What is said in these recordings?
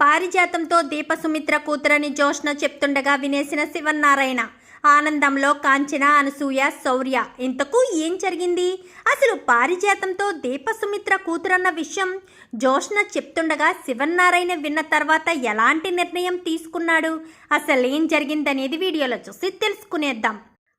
పారిజాతంతో దీపసుమిత్ర కూతురని జోష్న చెప్తుండగా వినేసిన శివన్నారాయణ ఆనందంలో కాంచన అనసూయ శౌర్య ఇంతకు ఏం జరిగింది? అసలు పారిజాతంతో దీపసుమిత్ర కూతురన్న విషయం జోష్న చెప్తుండగా శివన్నారాయణ విన్న తర్వాత ఎలాంటి నిర్ణయం తీసుకున్నాడు? అసలు ఏం జరిగిందనేది వీడియోలో చూసి తెలుసుకునేద్దాం.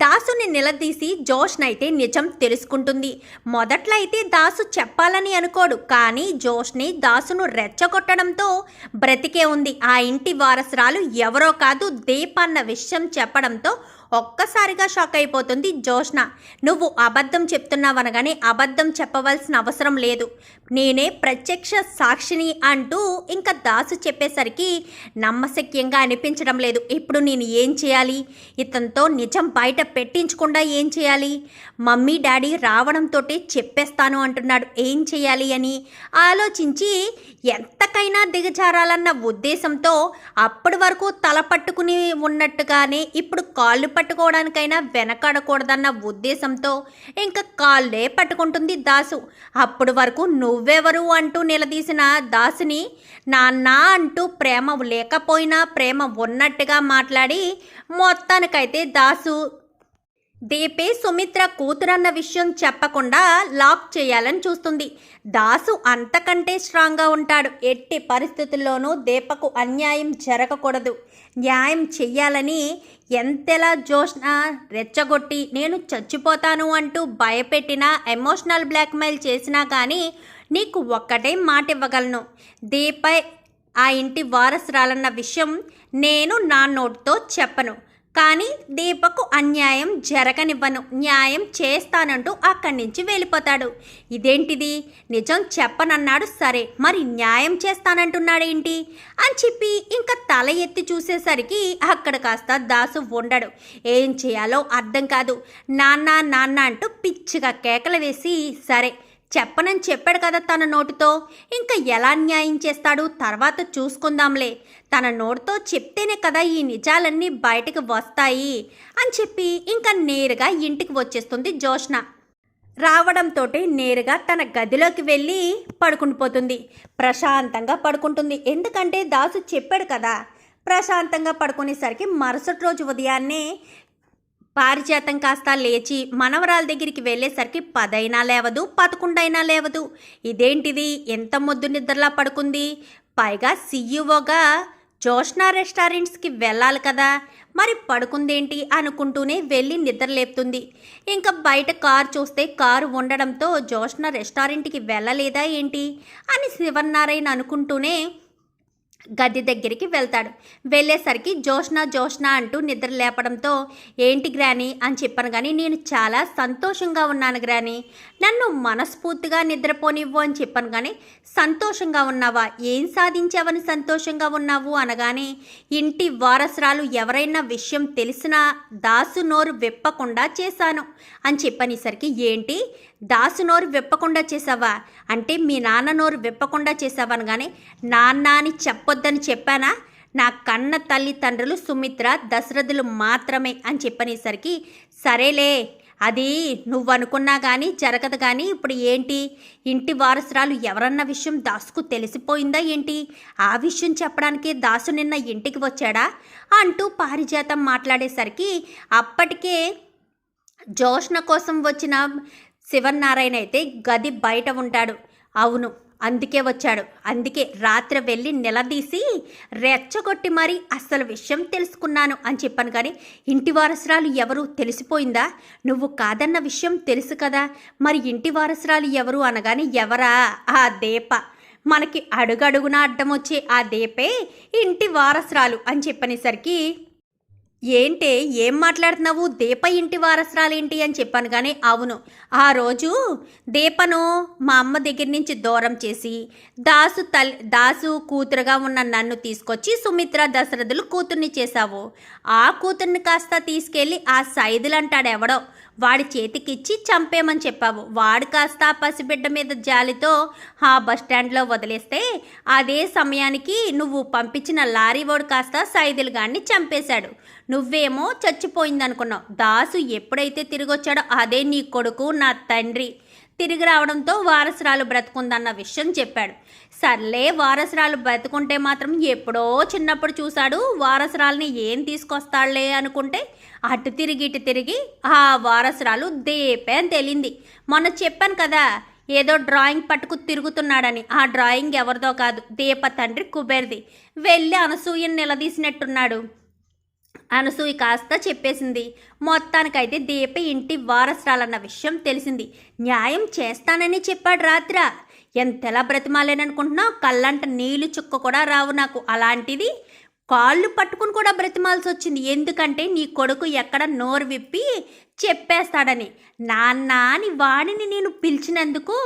దాసుని నిలదీసి జోష్నైతే నిజం తెలుసుకుంటుంది. మొదట్లో అయితే దాసు చెప్పాలని అనుకోడు కానీ జోష్ని దాసును రెచ్చగొట్టడంతో బ్రతికే ఉంది. ఆ ఇంటి వారసురాలు ఎవరో కాదు దీప్ అన్న విషయం చెప్పడంతో ఒక్కసారిగా షాక్ అయిపోతుంది జోష్న నువ్వు అబద్ధం చెప్తున్నావనగానే అబద్ధం చెప్పవలసిన అవసరం లేదు. నేనే ప్రత్యక్ష సాక్షిని అంటూ ఇంకా దాసు చెప్పేసరికి నమ్మశక్యంగా అనిపించడం లేదు. ఇప్పుడు నేను ఏం చేయాలి? ఇతనితో నిజం బయట పెట్టించకుండా ఏం చేయాలి? మమ్మీ డాడీ రావడంతో చెప్పేస్తాను అంటున్నాడు. ఏం చేయాలి అని ఆలోచించి ఎంతకైనా దిగజారాలన్న ఉద్దేశంతో అప్పటి వరకు తల పట్టుకుని ఉన్నట్టుగానే ఇప్పుడు కాళ్ళు పట్టుకోవడానికైనా వెనకాడకూడదన్న ఉద్దేశంతో ఇంకా కాళ్ళే పట్టుకుంటుంది దాసు. అప్పటి వరకు నువ్వెవరు అంటూ నిలదీసిన దాసుని నాన్న అంటూ ప్రేమ లేకపోయినా ప్రేమ ఉన్నట్టుగా మాట్లాడి మొత్తానికైతే దాసు దీపే సుమిత్ర కూతురన్న విషయం చెప్పకుండా లాక్ చేయాలని చూస్తుంది. దాసు అంతకంటే స్ట్రాంగ్గా ఉంటాడు. ఎట్టి పరిస్థితుల్లోనూ దీపకు అన్యాయం జరగకూడదు. న్యాయం చెయ్యాలని ఎంతెలా జోష్న రెచ్చగొట్టి నేను చచ్చిపోతాను అంటూ భయపెట్టినా ఎమోషనల్ బ్లాక్మెయిల్ చేసినా కానీ నీకు ఒక్కటే మాట ఇవ్వగలను దీపై ఆ ఇంటి వారసురాలన్న విషయం నేను నా నోటితో చెప్పను. కానీ దీపకు అన్యాయం జరగనివ్వను న్యాయం చేస్తానంటూ అక్కడి నుంచి వెళ్ళిపోతాడు. ఇదేంటిది? నిజం చెప్పనన్నాడు సరే మరి న్యాయం చేస్తానంటున్నాడేంటి అని చెప్పి ఇంకా తల ఎత్తి చూసేసరికి అక్కడ కాస్త దాసు ఉండడు. ఏం చేయాలో అర్థం కాదు. నాన్న నాన్న అంటూ పిచ్చిగా కేకలు వేసి సరే చెప్పనని చెప్పాడు కదా తన నోటితో. ఇంకా ఎలా న్యాయం చేస్తాడు? తర్వాత చూసుకుందాంలే. తన నోటితో చెప్తేనే కదా ఈ నిజాలన్నీ బయటకు వస్తాయి అని చెప్పి ఇంకా నేరుగా ఇంటికి వచ్చేస్తుంది జోష్న రావడంతో నేరుగా తన గదిలోకి వెళ్ళి పడుకుని పోతుంది. ప్రశాంతంగా పడుకుంటుంది. ఎందుకంటే దాసు చెప్పాడు కదా ప్రశాంతంగా పడుకునేసరికి మరుసటి రోజు ఉదయాన్నే పారిజాతం కాస్త లేచి మనవరాల దగ్గరికి వెళ్ళేసరికి పదైనా లేవదు పదకొండైనా లేవదు. ఇదేంటిది? ఎంత మొద్దు నిద్రలా పడుకుంది? పైగా సీఈఓగా జోష్నా రెస్టారెంట్స్కి వెళ్ళాలి కదా. మరి పడుకుందేంటి అనుకుంటూనే వెళ్ళి నిద్రలేపుతుంది ఇంకా బయట కారు చూస్తే కారు ఉండడంతో జోష్న రెస్టారెంట్కి వెళ్ళలేదా ఏంటి? అని శివన్నారాయణ అనుకుంటూనే గది దగ్గరికి వెళ్తాడు. వెళ్ళేసరికి జోష్న జోష్న అంటూ నిద్ర లేపడంతో ఏంటి గ్రాని? అని చెప్పాను కానీ నేను చాలా సంతోషంగా ఉన్నాను గ్రాని. నన్ను మనస్ఫూర్తిగా నిద్రపోనివ్వు అని చెప్పాను కానీ సంతోషంగా ఉన్నావా? ఏం సాధించావని సంతోషంగా ఉన్నావు? అనగానే ఇంటి వారసురాలు ఎవరైనా విషయం తెలిసినా దాసు నోరు విప్పకుండా చేశాను అని చెప్పనేసరికి ఏంటి? దాసు నోరు విప్పకుండా చేసావా? అంటే మీ నాన్న నోరు విప్పకుండా చేసావా కానీ నాన్న అని చెప్పొద్దని చెప్పానా? నా కన్న తల్లిదండ్రులు సుమిత్ర దశరథులు మాత్రమే అని చెప్పనేసరికి సరేలే అది నువ్వు అనుకున్నా కానీ జరగదు కానీ ఇప్పుడు ఏంటి? ఇంటి వారసురాలు ఎవరన్న విషయం దాసుకు తెలిసిపోయిందా ఏంటి? ఆ విషయం చెప్పడానికే దాసు నిన్న ఇంటికి వచ్చాడా? అంటూ పారిజాతం మాట్లాడేసరికి అప్పటికే జోష్ణ కోసం వచ్చిన శివనారాయణ అయితే గది బయట ఉంటాడు. అవును అందుకే వచ్చాడు. అందుకే రాత్రి వెళ్ళి నిలదీసి రెచ్చగొట్టి మరీ అస్సలు విషయం తెలుసుకున్నాను అని చెప్పాను కానీ ఇంటి వారసురాలు ఎవరు తెలిసిపోయిందా? నువ్వు కాదన్న విషయం తెలుసు కదా. మరి ఇంటి వారసురాలు ఎవరు అనగానే ఎవరా? ఆ దీప. మనకి అడుగడుగున అడ్డం వచ్చే ఆ దీపే ఇంటి వారసురాలు అని చెప్పనేసరికి ఏంటే ఏం మాట్లాడుతున్నావు? దీప ఇంటి వారసరాలేంటి అని చెప్పాను కానీ అవును. ఆ రోజు దీపను మా అమ్మ దగ్గర నుంచి దూరం చేసి దాసు తల్ దాసు కూతురుగా ఉన్న నన్ను తీసుకొచ్చి సుమిత్ర దశరథులు కూతుర్ని చేశావు. ఆ కూతుర్ని కాస్త తీసుకెళ్ళి ఆ సైదులు అంటాడు ఎవడో వాడి చేతికిచ్చి చంపేమని చెప్పావు. వాడు కాస్త ఆ పసిబిడ్డ మీద జాలితో ఆ బస్ స్టాండ్లో వదిలేస్తే అదే సమయానికి నువ్వు పంపించిన లారీ వాడు కాస్త సైదులు గాన్ని చంపేశాడు. నువ్వేమో చచ్చిపోయిందనుకున్నావు. దాసు ఎప్పుడైతే తిరిగొచ్చాడో అదే నీ కొడుకు నా తండ్రి. తిరిగి రావడంతో వారసురాలు బ్రతుకుందన్న విషయం చెప్పాడు. సర్లే వారసురాలు బ్రతుకుంటే మాత్రం ఎప్పుడో చిన్నప్పుడు చూశాడు. వారసురాల్ని ఏం తీసుకొస్తాడులే అనుకుంటే అటు తిరిగి ఇటు తిరిగి ఆ వారసురాలు దేపే అని తేలింది. మొన్న చెప్పాను కదా ఏదో డ్రాయింగ్ పట్టుకు తిరుగుతున్నాడని. ఆ డ్రాయింగ్ ఎవరిదో కాదు దీప తండ్రి కుబేర్ది. వెళ్ళి అనసూయని నిలదీసినట్టున్నాడు. అనసూయ కాస్త చెప్పేసింది. మొత్తానికైతే దీప ఇంటి వారసురాలన్న విషయం తెలిసింది. న్యాయం చేస్తానని చెప్పాడు రాత్ర. ఎంతెలా బ్రతిమాలేననుకుంటున్నావు? కళ్ళంట నీళ్ళు చుక్క కూడా రావు నాకు. అలాంటిది కాళ్ళు పట్టుకుని కూడా బ్రతిమాల్సి వచ్చింది ఎందుకంటే నీ కొడుకు ఎక్కడ నోరు విప్పి చెప్పేస్తాడని. నాన్న అని వాడిని నేను పిలిచినందుకు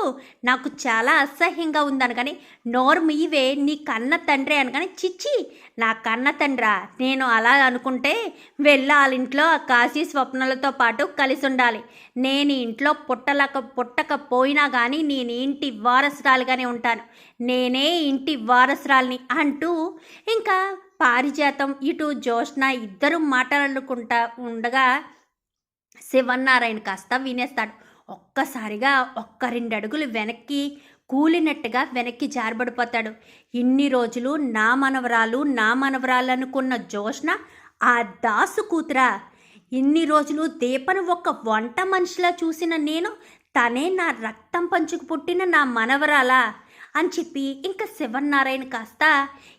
నాకు చాలా అసహ్యంగా ఉందనగాని కానీ ఇవే నీ కన్న తండ్రి అనగానే చిచ్చి నా కన్న తండ్రా నేను అలా అనుకుంటే వెళ్ళి వాళ్ళ ఇంట్లో ఆ కాశీ స్వప్నలతో పాటు కలిసి ఉండాలి. నేను ఇంట్లో పుట్టలక పుట్టకపోయినా కానీ నేను ఇంటి వారసురాలుగానే ఉంటాను. నేనే ఇంటి వారసురాల్ని అంటూ ఇంకా పారిజాతం ఇటు జోష్న ఇద్దరు మాట్లాడుకుంటా ఉండగా శివన్నారాయణ కాస్త వినేస్తాడు. ఒక్కసారిగా ఒక్క రెండు అడుగులు వెనక్కి కూలినట్టుగా వెనక్కి జారబడిపోతాడు. ఇన్ని రోజులు నా మనవరాలు నా మనవరాలు అనుకున్న జోష్న ఆ దాసు కూతురా. ఇన్ని రోజులు దీపను ఒక వంట మనిషిలా చూసిన నేను తనే నా రక్తం పంచుకు పుట్టిన నా మనవరాలా? అని చెప్పి ఇంకా శివన్నారాయణ కాస్త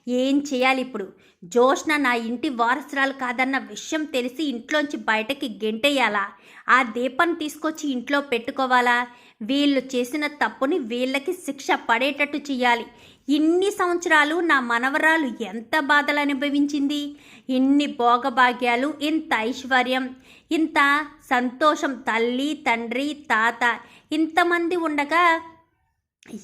ఏం చేయాలి ఇప్పుడు? జోష్న నా ఇంటి వారసురాలు కాదన్న విషయం తెలిసి ఇంట్లోంచి బయటకి గెంటేయాలా? ఆ దీపాన్ని తీసుకొచ్చి ఇంట్లో పెట్టుకోవాలా? వీళ్ళు చేసిన తప్పుని వీళ్ళకి శిక్ష పడేటట్టు చేయాలి. ఇన్ని సంవత్సరాలు నా మనవరాలు ఎంత బాధలు అనుభవించింది? ఇన్ని భోగభాగ్యాలు ఇంత ఐశ్వర్యం ఇంత సంతోషం తల్లి తండ్రి తాత ఇంతమంది ఉండగా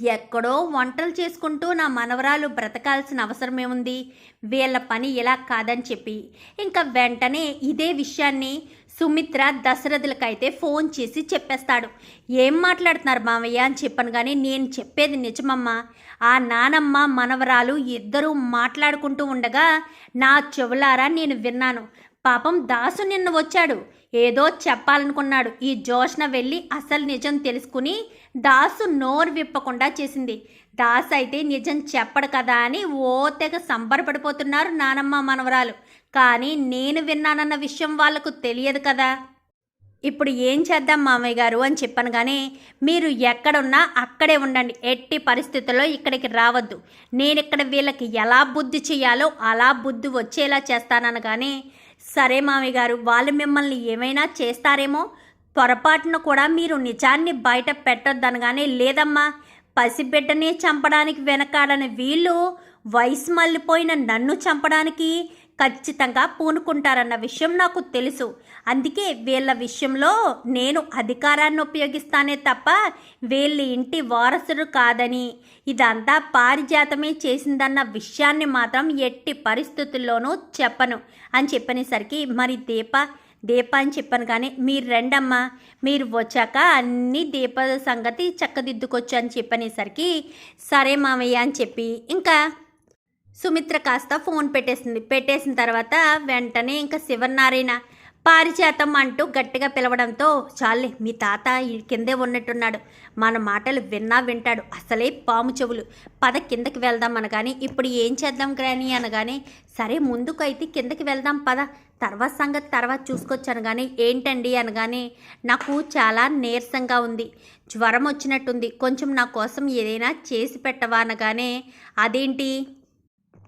ఎక్కడో వంటలు చేసుకుంటూ నా మనవరాలు బ్రతకాల్సిన అవసరం ఏముంది? వీళ్ళ పని ఇలా కాదని చెప్పి. ఇంకా వెంటనే ఇదే విషయాన్ని సుమిత్ర దశరథులకైతే ఫోన్ చేసి చెప్పేస్తాడు. ఏం మాట్లాడుతున్నారు మామయ్య? అని చెప్పాను కానీ నేను చెప్పేది నిజమమ్మా. ఆ నానమ్మ మనవరాలు ఇద్దరూ మాట్లాడుకుంటూ ఉండగా నా చెవులారా నేను విన్నాను. పాపం దాసు నిన్న వచ్చాడు. ఏదో చెప్పాలనుకున్నాడు. ఈ జోష్న వెళ్ళి అసలు నిజం తెలుసుకుని దాసు నోరు విప్పకుండా చేసింది. దాస్ అయితే నిజం చెప్పడు కదా అని ఓ తెగ సంబరపడిపోతున్నారు నానమ్మ మనవరాలు. కానీ నేను విన్నానన్న విషయం వాళ్ళకు తెలియదు కదా. ఇప్పుడు ఏం చేద్దాం మామయ్య గారు అని చెప్పాను కానీ మీరు ఎక్కడున్నా అక్కడే ఉండండి. ఎట్టి పరిస్థితుల్లో ఇక్కడికి రావద్దు. నేను ఇక్కడ వీళ్ళకి ఎలా బుద్ధి చేయాలో అలా బుద్ధి వచ్చేలా చేస్తానని కానీ సరే మామయ్య గారు వాళ్ళు మిమ్మల్ని ఏమైనా చేస్తారేమో పొరపాటున కూడా మీరు నిజాన్ని బయట పెట్టొద్దనగానే లేదమ్మా పసిబిడ్డనే చంపడానికి వెనకాడని వీళ్ళు వయసు మళ్ళిపోయిన నన్ను చంపడానికి ఖచ్చితంగా పూనుకుంటారన్న విషయం నాకు తెలుసు. అందుకే వీళ్ళ విషయంలో నేను అధికారాన్ని ఉపయోగిస్తానే తప్ప వీళ్ళ ఇంటి వారసుడు కాదని ఇదంతా పారిజాతమే చేసిందన్న విషయాన్ని మాత్రం ఎట్టి పరిస్థితుల్లోనూ చెప్పను. అని చెప్పనేసరికి మరి దీప దీప అని చెప్పాను కానీ మీరు రండమ్మా మీరు వచ్చాక అన్ని దీప సంగతి చక్కదిద్దుకొచ్చు అని చెప్పనేసరికి సరే మామయ్య అని చెప్పి ఇంకా సుమిత్ర కాస్త ఫోన్ పెట్టేసింది. పెట్టేసిన తర్వాత వెంటనే ఇంకా శివనారాయణ పారిచేతం అంటూ గట్టిగా పిలవడంతో చాలే మీ తాత కిందే ఉన్నట్టున్నాడు. మన మాటలు విన్నా వింటాడు. అసలే పాము చెవులు. పద కిందకి వెళ్దాం అనగాని ఇప్పుడు ఏం చేద్దాం గ్రాని అనగానే సరే ముందుకు అయితే కిందకి వెళ్దాం పద. తర్వాత సంగతి తర్వాత చూసుకొచ్చాను కానీ ఏంటండి అనగానే నాకు చాలా నీరసంగా ఉంది. జ్వరం వచ్చినట్టుంది. కొంచెం నా కోసం ఏదైనా చేసి పెట్టవా అనగానే అదేంటి?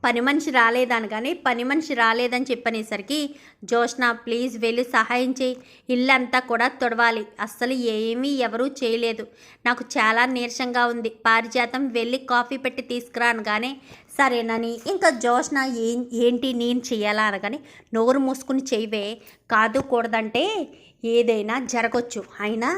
పని మనిషి రాలేదనగానే పని మనిషి రాలేదని చెప్పనేసరికి జోష్న ప్లీజ్ వెళ్ళి సహాయం చేయి. ఇల్లంతా కూడా తొడవాలి. అస్సలు ఏమీ ఎవరూ చేయలేదు. నాకు చాలా నీరసంగా ఉంది. పారిజాతం వెళ్ళి కాఫీ పెట్టి తీసుకురా అనగానే సరేనని. ఇంకా జోష్న ఏం ఏంటి నేను చేయాలా అనగానే నోరు మూసుకుని చేయవే కాదు కూడదంటే ఏదైనా జరగచ్చు. అయినా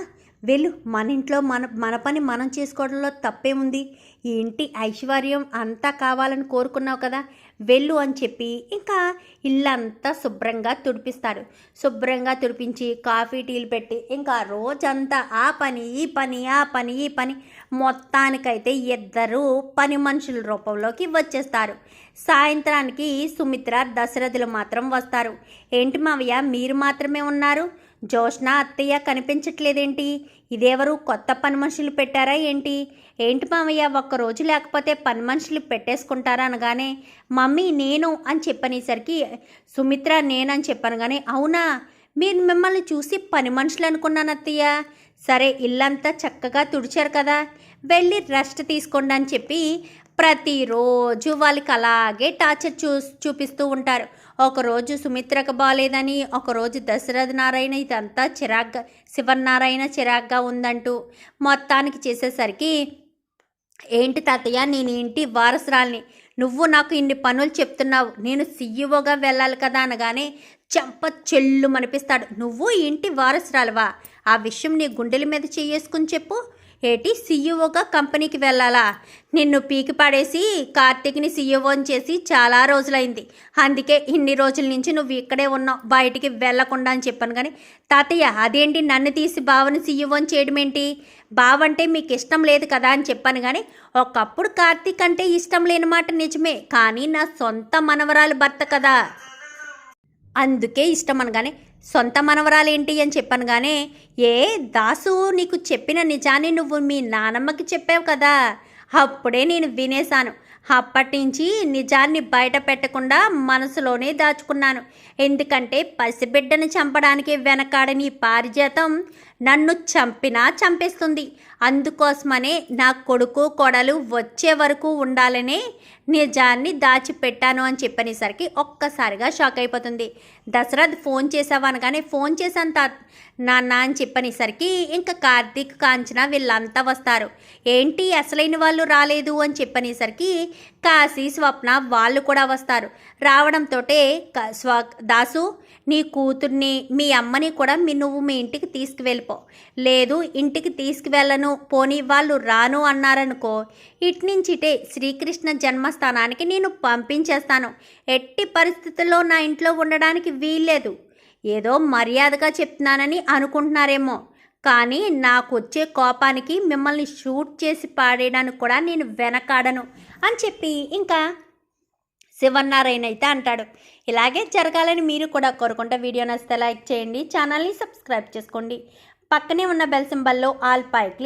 వెళ్ళు మన ఇంట్లో మన మన పని మనం చేసుకోవడంలో తప్పేముంది? ఏంటి ఐశ్వర్యం అంతా కావాలని కోరుకున్నావు కదా? వెళ్ళు అని చెప్పి ఇంకా ఇల్లంతా శుభ్రంగా తుడిపిస్తారు. శుభ్రంగా తుడిపించి కాఫీ టీలు పెట్టి ఇంకా రోజంతా ఆ పని ఈ పని ఆ పని ఈ పని మొత్తానికైతే ఇద్దరు పని మనుషుల రూపంలోకి వచ్చేస్తారు. సాయంత్రానికి సుమిత్ర దశరథులు మాత్రం వస్తారు. ఏంటి మావయ్య మీరు మాత్రమే ఉన్నారు? జోష్న అత్తయ్య కనిపించట్లేదేంటి? ఇదేవరు కొత్త పని మనుషులు పెట్టారా ఏంటి? ఏంటి మామయ్య ఒక్కరోజు లేకపోతే పని మనుషులు పెట్టేసుకుంటారా అనగానే మమ్మీ నేను అని చెప్పనేసరికి సుమిత్ర నేనని చెప్పాను కానీ అవునా? మీరు మిమ్మల్ని చూసి పని మనుషులు అనుకున్నాను అత్తయ్య. సరే ఇల్లంతా చక్కగా తుడిచారు కదా. వెళ్ళి రెస్ట్ తీసుకోండి అని చెప్పి ప్రతిరోజు వాళ్ళకి అలాగే టార్చర్ చూ చూపిస్తూ ఉంటారు. ఒకరోజు సుమిత్రకు బాగాలేదని ఒకరోజు దశరథ నారాయణ ఇదంతా చిరాగ్గా శివనారాయణ చిరాగ్గా ఉందంటూ మొత్తానికి చేసేసరికి ఏంటి తాతయ్య నేను ఇంటి వారసురాల్ని. నువ్వు నాకు ఇన్ని పనులు చెప్తున్నావు. నేను సీఈఓగా వెళ్ళాలి కదా అనగానే చెంప చెల్లు మనిపిస్తాడు నువ్వు ఇంటి వారసురాలవా? ఆ విషయం నీ గుండెల మీద చేసుకుని చెప్పు. ఏటి సీఈఓగా కంపెనీకి వెళ్ళాలా? నిన్ను పీకి పడేసి కార్తీక్ని సీఈఓని చేసి చాలా రోజులైంది. అందుకే ఇన్ని రోజుల నుంచి నువ్వు ఇక్కడే ఉన్నావు. బయటికి వెళ్ళకుండా అని చెప్పాను కానీ తాతయ్య అదేంటి నన్ను తీసి బావని సీఈఓని చేయడం ఏంటి? బావంటే మీకు ఇష్టం లేదు కదా అని చెప్పాను కానీ ఒకప్పుడు కార్తీక్ అంటే ఇష్టం లేని మాట నిజమే. కానీ నా సొంత మనవరాలు భర్త కదా. అందుకే ఇష్టం అనగానే సొంత మనవరాలేంటి అని చెప్పాను కానీ ఏ దాసు నీకు చెప్పిన నిజాన్ని నువ్వు మీ నానమ్మకి చెప్పావు కదా? అప్పుడే నేను వినేశాను. అప్పటి నుంచి నిజాన్ని బయట పెట్టకుండా మనసులోనే దాచుకున్నాను. ఎందుకంటే పసిబిడ్డను చంపడానికి వెనకాడని పారిజాతం నన్ను చంపినా చంపేస్తుంది. అందుకోసమనే నా కొడుకు కొడలు వచ్చే వరకు ఉండాలనే నిజాన్ని దాచిపెట్టాను అని చెప్పనేసరికి ఒక్కసారిగా షాక్ అయిపోతుంది. దశరథ్ ఫోన్ చేసావా అనగానే ఫోన్ చేశాను తా నాన్న అని చెప్పనేసరికి ఇంకా కార్తీక్ కాంచన వీళ్ళంతా వస్తారు. ఏంటి అసలైన వాళ్ళు రాలేదు అని చెప్పనేసరికి కాశీ స్వప్న వాళ్ళు కూడా వస్తారు. రావడంతో స్వ దాసు నీ కూతుర్ని మీ అమ్మని కూడా మీ నువ్వు మీ ఇంటికి వెళ్ళిపో లేదు ఇంటికి తీసుకువెళ్ళను పోనీ వాళ్ళు రాను అన్నారనుకో ఇట్నుంచి ఇటే శ్రీకృష్ణ జన్మస్థానానికి నేను పంపించేస్తాను. ఎట్టి పరిస్థితుల్లో నా ఇంట్లో ఉండడానికి వీల్లేదు. ఏదో మర్యాదగా చెప్తున్నానని అనుకుంటున్నారేమో. కానీ నాకు వచ్చే కోపానికి మిమ్మల్ని షూట్ చేసి పాడేయడానికి కూడా నేను వెనకాడను అని చెప్పి ఇంకా శివన్నారాయణ అయితే అంటాడు. ఇలాగే జరగాలని మీరు కూడా కోరుకుంటే వీడియో నచ్చితే లైక్ చేయండి ఛానల్ని సబ్స్క్రైబ్ చేసుకోండి. పక్కనే ఉన్న బెల్ సింబల్లో ఆల్ పై క్లిక్